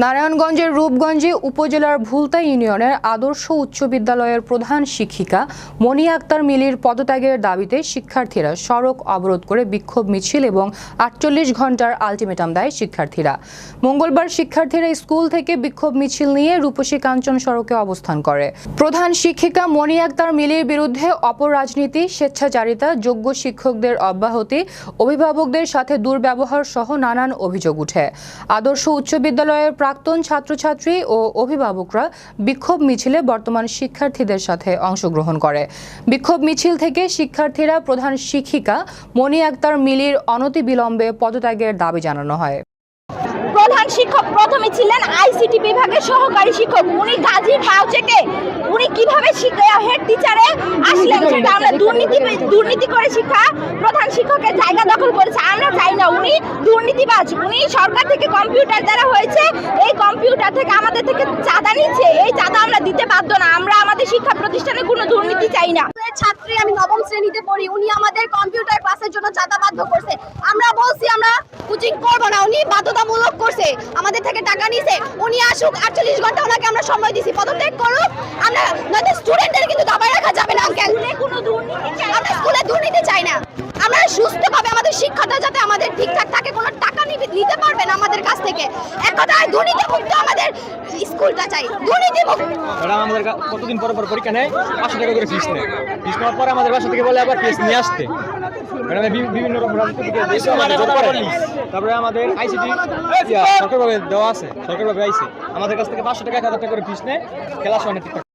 নারায়ণগঞ্জের রূপগঞ্জে উপজেলার ভুলতা ইউনিয়নের আদর্শ উচ্চ বিদ্যালয়ের প্রধান শিক্ষিকা মনি আক্তার মিলির পদত্যাগের দাবিতে শিক্ষার্থীরা সড়ক অবরোধ করে বিক্ষোভ মিছিল এবং আটচল্লিশ ঘণ্টার আলটিমেটাম দেয় শিক্ষার্থীরা। মঙ্গলবার শিক্ষার্থীরা স্কুল থেকে বিক্ষোভ মিছিল নিয়ে রূপসী কাঞ্চন সড়কে অবস্থান করে। প্রধান শিক্ষিকা মনি আক্তার মিলির বিরুদ্ধে অপরাজনীতি স্বেচ্ছাচারিতা, যোগ্য শিক্ষকদের অব্যাহতি, অভিভাবকদের সাথে দুর্ব্যবহার সহ নানান অভিযোগ উঠে। আদর্শ উচ্চ বিদ্যালয়ের প্রাক্তন ছাত্রছাত্রী ও অভিভাবকরা বিক্ষোভ মিছিলে বর্তমান শিক্ষার্থীদের সাথে অংশগ্রহণ করে। বিক্ষোভ মিছিল থেকে শিক্ষার্থীরা প্রধান শিক্ষিকা মনি আক্তার মিলির অনতিবিলম্বে পদত্যাগের দাবি জানানো হয়। প্রধান শিক্ষক প্রথমে ছিলেন আইসিটি বিভাগের সহকারী শিক্ষক উনি গাজীর পাউচেকে উনি কীভাবে হেড টিচারে আসলেন সেটা আমরা দুর্নীতি দুর্নীতি করে শিক্ষা প্রধান শিক্ষকের জায়গা দখল করেছে। আমরা চাই না উনি দুর্নীতিবাজ। উনি সরকার থেকে কম্পিউটার দ্বারা হয়েছে। এই কম্পিউটার থেকে আমাদের থেকে চাঁদা নিচ্ছে। এই চাঁদা আমরা দিতে বাধ্য না। আমরা আমাদের শিক্ষা প্রতিষ্ঠানে কোনো দুর্নীতি চাই না। ছাত্রী, আমি নবম শ্রেণীতে পড়ি। উনি আমাদের কম্পিউটার ক্লাসের জন্য চাঁদা বাধ্য করছে। আমরা বলছি, আমরা কোচিং করব না। উনি বাধ্যতামূলক করছে। আমাদের থেকে টাকা নিছে। উনি আসুক, আটচল্লিশ ঘণ্টা ওনাকে আমরা সময় দিছি। পদত্যাগ করুক আমরা নয়তো স্টুডেন্টদের কিন্তু দাবায় রাখা যাবে না আঙ্কেল কোনো দুর্নীতি চাই না। আমরা স্কুলে দুর্নীতি চাই না। আমরা সুস্থভাবে আমাদের শিক্ষাটা যাতে আমাদের ঠিকঠাক থাকে কোনো টাকা নিতে নিতে পারবে না আমাদের কাছ থেকে। এক কথায় দুর্নীতি মুক্ত আমাদের স্কুলটা চাই। দুর্নীতি মুক্ত ম্যাডাম আমাদের কতদিন পর পর পরীক্ষা নেয়? পাঁচশো টাকা করে ফিস নেয়। ফিস নেওয়ার পরে আমাদের বাসা থেকে বলে আবার ফিস নিয়ে আসতে। ম্যাডাম বিভিন্ন রকম করে। তারপরে আমাদের আইসিটি সরকারভাবে দেওয়া আছে। সরকারভাবে আইসে আমাদের কাছ থেকে পাঁচশো টাকা এক হাজার টাকা করে ফিস নেয়। ক্লাস হয় না ঠিকঠাক